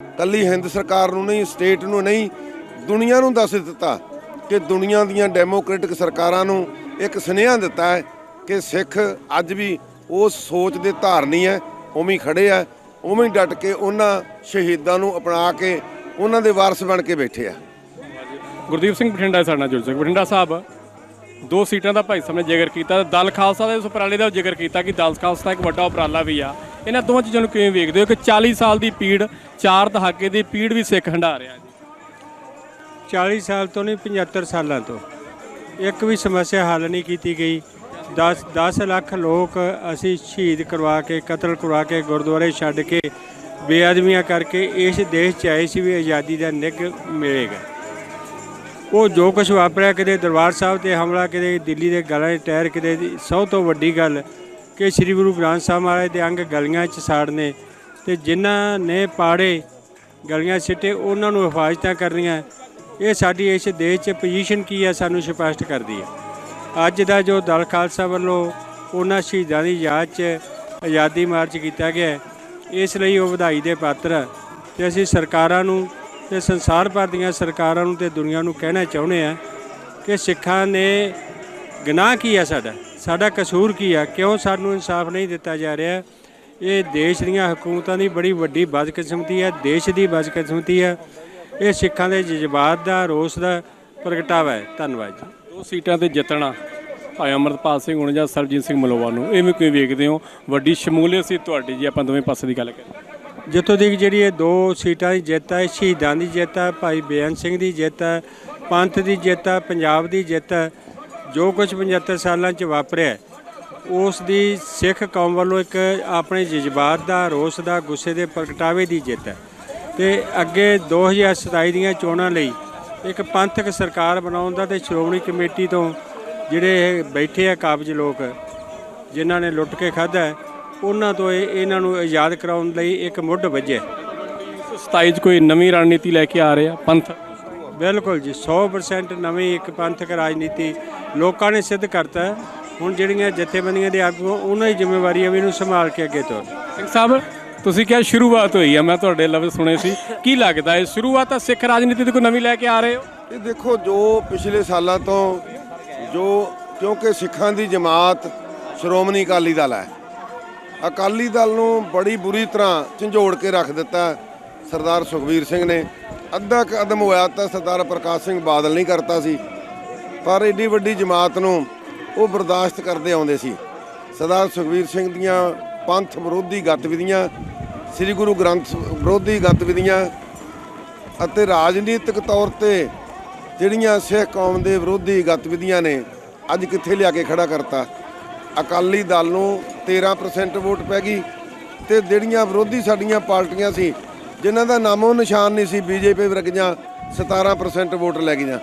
ਕੱਲੀ ਹਿੰਦ ਸਰਕਾਰ ਨੂੰ ਨਹੀਂ, ਸਟੇਟ ਨੂੰ ਨਹੀਂ, ਦੁਨੀਆ ਨੂੰ ਦੱਸ ਦਿੱਤਾ ਕਿ ਦੁਨੀਆ ਦੀਆਂ ਡੈਮੋਕ੍ਰੈਟਿਕ ਸਰਕਾਰਾਂ ਨੂੰ ਇੱਕ ਸੁਨੇਹਾ ਦਿੱਤਾ ਹੈ ਕਿ ਸਿੱਖ ਅੱਜ ਵੀ ਉਸ ਸੋਚ ਦੇ ਧਾਰਨੀ ਹੈ, ਉਵੇਂ ਹੀ ਖੜੇ ਆ, ਉਵੇਂ ਹੀ ਡਟ ਕੇ ਉਹਨਾਂ ਸ਼ਹੀਦਾਂ ਨੂੰ ਅਪਣਾ ਕੇ ਉਹਨਾਂ ਦੇ ਵਾਰਸ ਬਣ ਕੇ ਬੈਠੇ ਆ। ਗੁਰਦੀਪ ਸਿੰਘ ਬਠਿੰਡਾ ਸਾਡੇ ਨਾਲ ਜੁੜ ਸਕੇ ਬਠਿੰਡਾ ਸਾਹਿਬ ਦੋ ਸੀਟਾਂ ਦਾ ਭਾਈ ਸਾਹਿਬ ਨੇ ਜ਼ਿਕਰ ਕੀਤਾ। ਦਲ ਖਾਲਸਾ ਦੇ ਉਸ ਉਪਰਾਲੇ ਦਾ ਜ਼ਿਕਰ ਕੀਤਾ ਕਿ ਦਲ ਖਾਲਸਾ ਇੱਕ ਵੱਡਾ ਉਪਰਾਲਾ ਵੀ ਆ। ਇਹਨਾਂ ਦੋਵਾਂ ਚੀਜ਼ਾਂ ਨੂੰ ਕਿਵੇਂ ਵੇਖਦੇ ਹੋ? ਕਿ 40 ਸਾਲ ਦੀ ਪੀੜ, ਚਾਰ ਦਹਾਕੇ ਦੀ ਪੀੜ ਵੀ ਸਿੱਖ ਹੰਢਾ ਰਿਹਾ ਜੀ। 40 ਸਾਲ ਤੋਂ ਨਹੀਂ 75 ਸਾਲਾਂ ਤੋਂ। ਇੱਕ ਵੀ ਸਮੱਸਿਆ ਹੱਲ ਨਹੀਂ ਕੀਤੀ ਗਈ। 10 10 ਲੱਖ ਲੋਕ ਅਸੀਂ ਸ਼ਹੀਦ ਕਰਵਾ ਕੇ, ਕਤਲ ਕਰਵਾ ਕੇ, ਗੁਰਦੁਆਰੇ ਛੱਡ ਕੇ ਬੇਅਦਮੀਆਂ ਕਰਕੇ ਇਸ ਦੇਸ਼ 'ਚ ਆਏ ਸੀ ਵੀ ਆਜ਼ਾਦੀ ਦਾ ਨਿੱਘ ਮਿਲੇਗਾ। ਉਹ ਜੋ ਕੁਝ ਵਾਪਰਿਆ ਕਿਤੇ ਦਰਬਾਰ ਸਾਹਿਬ ਤੇ ਹਮਲਾ, ਕਿਤੇ ਦਿੱਲੀ ਦੇ ਗਲਾਂ 'ਚ ਟਾਇਰ ਕਿਤੇ ਦੀ ਸਭ ਤੋਂ ਵੱਡੀ ਗੱਲ ਕਿ ਸ੍ਰੀ ਗੁਰੂ ਗ੍ਰੰਥ ਸਾਹਿਬ ਮਹਾਰਾਜ ਦੇ ਅੰਗ ਗਲੀਆਂ 'ਚ ਸਾੜਨੇ ਤੇ ਜਿਨ੍ਹਾਂ ਨੇ ਪਾੜੇ, ਗਲੀਆਂ ਸਿੱਟੇ, ਉਹਨਾਂ ਨੂੰ ਹਿਫਾਜ਼ਤਾਂ ਕਰਨੀਆਂ। ਇਹ ਸਾਡੀ ਇਸ ਦੇਸ਼ 'ਚ ਪੋਜੀਸ਼ਨ ਕੀ ਹੈ, ਸਾਨੂੰ ਸਪਸ਼ਟ ਕਰਦੀ ਹੈ। ਅੱਜ ਦਾ ਜੋ ਦਲ ਖਾਲਸਾ ਵੱਲੋਂ ਉਹਨਾਂ ਸ਼ਹੀਦਾਂ ਦੀ ਯਾਦ 'ਚ ਆਜ਼ਾਦੀ ਮਾਰਚ ਕੀਤਾ ਗਿਆ ਇਸ ਲਈ ਉਹ ਵਧਾਈ ਦੇ ਪਾਤਰ ਹੈ ਤੇ ਅਸੀਂ ਸਰਕਾਰਾਂ ਨੂੰ ਤੇ ਸੰਸਾਰ ਭਰ ਦੀਆਂ ਸਰਕਾਰਾਂ ਨੂੰ ਤੇ ਦੁਨੀਆ ਨੂੰ ਕਹਿਣਾ ਚਾਹੁੰਦੇ ਆ ਕਿ ਸਿੱਖਾਂ ਨੇ ਗੁਨਾਹ ਕੀ ਆ ਸਾਡਾ? ਸਾਡਾ ਕਸੂਰ ਕੀ ਆ? ਕਿਉਂ ਸਾਨੂੰ ਇਨਸਾਫ ਨਹੀਂ ਦਿੱਤਾ ਜਾ ਰਿਹਾ? ਇਹ ਦੇਸ਼ ਦੀਆਂ ਹਕੂਮਤਾਂ ਦੀ ਬੜੀ ਵੱਡੀ ਬਦਕਿਸਮਤੀ ਹੈ ਦੇਸ਼ ਦੀ ਬਦਕਿਸਮਤੀ ਹੈ ਇਹ ਸਿੱਖਾਂ ਦੇ ਜਜ਼ਬਾਤ ਦਾ, ਰੋਸ ਦਾ ਪ੍ਰਗਟਾਵਾ ਹੈ। ਧੰਨਵਾਦ ਜੀ। ਦੋ ਸੀਟਾਂ ਤੇ ਜਿੱਤਣਾ, ਭਾਈ ਅਮਰਪਾਲ ਸਿੰਘ ਹੁਣ ਜਾਂ ਸਰਜੀਤ ਸਿੰਘ ਮਲੋਵਾ ਨੂੰ, ਇਹ ਵੀ ਕਿਵੇਂ ਵੇਖਦੇ ਹੋ। ਵੱਡੀ ਸ਼ਮੂਲੀਅਤ ਸੀ ਤੁਹਾਡੀ ਜੀ, ਆਪਾਂ ਦੋਵੇਂ ਪਾਸੇ ਦੀ ਗੱਲ ਕਰੀਏ। ਜਿੱਥੋਂ ਦੀ ਜਿਹੜੀ ਇਹ ਦੋ ਸੀਟਾਂ ਦੀ ਜਿੱਤ ਹੈ, ਸ਼ਹੀਦਾਂ ਦੀ ਜਿੱਤ ਹੈ, ਭਾਈ ਬੇਅੰਤ ਸਿੰਘ ਦੀ ਜਿੱਤ ਹੈ, ਪੰਥ ਦੀ ਜਿੱਤ ਹੈ, ਪੰਜਾਬ ਦੀ ਜਿੱਤ ਹੈ, ਜੋ ਕੁਝ 75 ਸਾਲਾਂ 'ਚ ਵਾਪਰਿਆ ਉਸ ਦੀ ਸਿੱਖ ਕੌਮ ਵੱਲੋਂ ਇੱਕ ਆਪਣੇ ਜਜ਼ਬਾਤ ਦਾ, ਰੋਸ ਦਾ, ਗੁੱਸੇ ਦੇ ਪ੍ਰਗਟਾਵੇ ਦੀ ਜਿੱਤ ਹੈ। ਤੇ ਅੱਗੇ 2027 ਦੀਆਂ ਚੋਣਾਂ ਲਈ ਇੱਕ ਪੰਥਕ ਸਰਕਾਰ ਬਣਾਉਣ ਦਾ ਤੇ ਸ਼੍ਰੋਮਣੀ ਕਮੇਟੀ ਤੋਂ ਜਿਹੜੇ ਇਹ ਬੈਠੇ ਆ ਕਾਬਜ ਲੋਕ, ਜਿਨ੍ਹਾਂ ਨੇ ਲੁੱਟ ਕੇ ਖਾਧਾ ਉਹਨਾਂ ਤੋਂ ਇਹ ਇਹਨਾਂ ਨੂੰ ਆਜ਼ਾਦ ਕਰਾਉਣ ਲਈ ਇੱਕ ਮੁੱਢ ਵੱਜਿਆ 27 ਚ ਕੋਈ ਨਵੀਂ ਰਣਨੀਤੀ ਲੈ ਕੇ ਆ ਰਹੇ ਆ ਪੰਥ। ਬਿਲਕੁਲ ਜੀ 100% ਨਵੀਂ ਇੱਕ ਪੰਥਕ ਰਾਜਨੀਤੀ ਲੋਕਾਂ ਨੇ ਸਿੱਧ ਕਰਤਾ। ਹੈ। ਹੁਣ ਜਿਹੜੀਆਂ ਜਥੇਬੰਦੀਆਂ ਦੇ ਆਗੂ ਆ, ਉਹਨਾਂ ਦੀ ਜ਼ਿੰਮੇਵਾਰੀ ਹੈ ਵੀ ਇਹਨੂੰ ਸੰਭਾਲ ਕੇ ਅੱਗੇ ਤੋਰ ਸਿੰਘ ਸਾਹਿਬ ਤੁਸੀਂ ਕਿਹਾ ਸ਼ੁਰੂਆਤ ਹੋਈ ਆ ਮੈਂ ਤੁਹਾਡੇ ਲਫ਼ਜ਼ ਸੁਣੇ ਸੀ। ਕੀ ਲੱਗਦਾ ਹੈ ਸ਼ੁਰੂਆਤ ਤਾਂ ਸਿੱਖ ਰਾਜਨੀਤੀ ਦੀ ਕੋਈ ਨਵੀਂ ਲੈ ਕੇ ਆ ਰਹੇ ਹੋ? ਇਹ ਦੇਖੋ ਜੋ ਪਿਛਲੇ ਸਾਲਾਂ ਤੋਂ ਜੋ ਕਿਉਂਕਿ ਸਿੱਖਾਂ ਦੀ ਜਮਾਤ ਸ਼੍ਰੋਮਣੀ ਅਕਾਲੀ ਦਲ ਹੈ ਅਕਾਲੀ ਦਲ ਨੂੰ ਬੜੀ ਬੁਰੀ ਤਰ੍ਹਾਂ ਝੰਜੋੜ ਕੇ ਰੱਖ ਦਿੱਤਾ ਸਰਦਾਰ ਸੁਖਬੀਰ ਸਿੰਘ ਨੇ। ਅੱਧਾ ਕਦਮ ਹੋਇਆ ਤਾਂ ਸਰਦਾਰ ਪ੍ਰਕਾਸ਼ ਸਿੰਘ ਬਾਦਲ ਨਹੀਂ ਕਰਤਾ ਸੀ, ਪਰ ਏਡੀ ਵੱਡੀ ਜਮਾਤ ਨੂੰ ਉਹ ਬਰਦਾਸ਼ਤ ਕਰਦੇ ਆਉਂਦੇ ਸੀ। ਸਰਦਾਰ ਸੁਖਬੀਰ ਸਿੰਘ ਦੀਆਂ ਪੰਥ ਵਿਰੋਧੀ ਗਤੀਵਿਧੀਆਂ, ਸ੍ਰੀ ਗੁਰੂ ਗ੍ਰੰਥ ਵਿਰੋਧੀ ਗਤੀਵਿਧੀਆਂ ਅਤੇ ਰਾਜਨੀਤਿਕ ਤੌਰ ਤੇ ਜਿਹੜੀਆਂ ਸਿੱਖ ਕੌਮ ਦੇ ਵਿਰੋਧੀ ਗਤੀਵਿਧੀਆਂ ਨੇ, ਅੱਜ ਕਿੱਥੇ ਲਿਆ ਕੇ ਖੜਾ ਕਰਤਾ। ਅਕਾਲੀ ਦਲ ਨੂੰ 13% ਵੋਟ ਪੈ ਗਈ ਤੇ ਜਿਹੜੀਆਂ ਵਿਰੋਧੀ ਸਾਡੀਆਂ ਪਾਰਟੀਆਂ ਸੀ, ਜਿਨ੍ਹਾਂ ਦਾ ਨਾਮੋ ਨਿਸ਼ਾਨ ਨਹੀਂ ਸੀ, ਬੀਜੇਪੀ ਵਰਗੀਆਂ 17% ਵੋਟ ਲੈ ਗਈਆਂ।